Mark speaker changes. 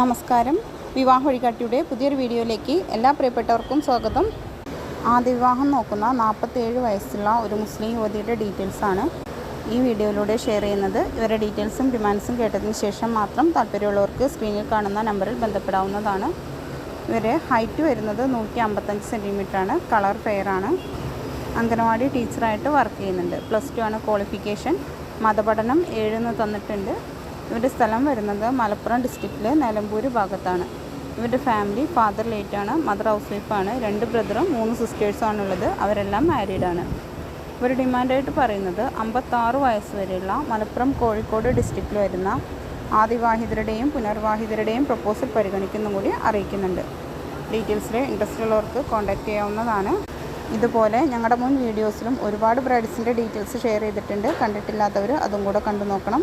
Speaker 1: നമസ്കാരം. വിവാഹ വഴികാട്ടിയുടെ പുതിയൊരു വീഡിയോയിലേക്ക് എല്ലാ പ്രിയപ്പെട്ടവർക്കും സ്വാഗതം. ആദ്യ വിവാഹം നോക്കുന്ന നാൽപ്പത്തേഴ് വയസ്സുള്ള ഒരു മുസ്ലിം യുവതിയുടെ ഡീറ്റെയിൽസാണ് ഈ വീഡിയോയിലൂടെ ഷെയർ ചെയ്യുന്നത് ഇവരുടെ ഡീറ്റെയിൽസും ഡിമാൻഡ്സും കേട്ടതിന് ശേഷം മാത്രം താല്പര്യമുള്ളവർക്ക് സ്ക്രീനിൽ കാണുന്ന നമ്പറിൽ ബന്ധപ്പെടാവുന്നതാണ്. ഇവരെ ഹൈറ്റ് വരുന്നത് നൂറ്റി അമ്പത്തഞ്ച് സെന്റിമീറ്ററാണ് കളർ ഫെയറാണ് അംഗനവാടി ടീച്ചറായിട്ട് വർക്ക് ചെയ്യുന്നുണ്ട്. പ്ലസ് ടു ആണ് ക്വാളിഫിക്കേഷൻ. മതപഠനം ഏഴെന്ന് തന്നിട്ടുണ്ട്. ഇവരുടെ സ്ഥലം വരുന്നത് മലപ്പുറം ഡിസ്ട്രിക്റ്റിലെ നിലമ്പൂർ ഭാഗത്താണ്. ഇവരുടെ ഫാമിലി ഫാദർ ലേറ്റാണ് മദർ ഹൗസ് വൈഫാണ് രണ്ട് ബ്രദറും മൂന്ന് സിസ്റ്റേഴ്സും ഉള്ളത് അവരെല്ലാം മാരീഡാണ് ഇവർ ഡിമാൻഡായിട്ട് പറയുന്നത് അമ്പത്താറ് വയസ്സ് വരെയുള്ള മലപ്പുറം കോഴിക്കോട് ഡിസ്ട്രിക്റ്റിൽ വരുന്ന ആദിവാഹിതരുടെയും പുനർവാഹിതരുടെയും പ്രപ്പോസൽ പരിഗണിക്കുന്ന കൂടി അറിയിക്കുന്നുണ്ട്. ഡീറ്റെയിൽസിൽ ഇൻട്രസ്റ്റ് ഉള്ളവർക്ക് കോൺടാക്റ്റ് ചെയ്യാവുന്നതാണ്. ഇതുപോലെ ഞങ്ങളുടെ മുൻ വീഡിയോസിലും ഒരുപാട് ബ്രൈഡ്സിന്റെ ഡീറ്റെയിൽസ് ഷെയർ ചെയ്തിട്ടുണ്ട്. കണ്ടിട്ടില്ലാത്തവർ അതും കൂടെ കണ്ടു നോക്കണം.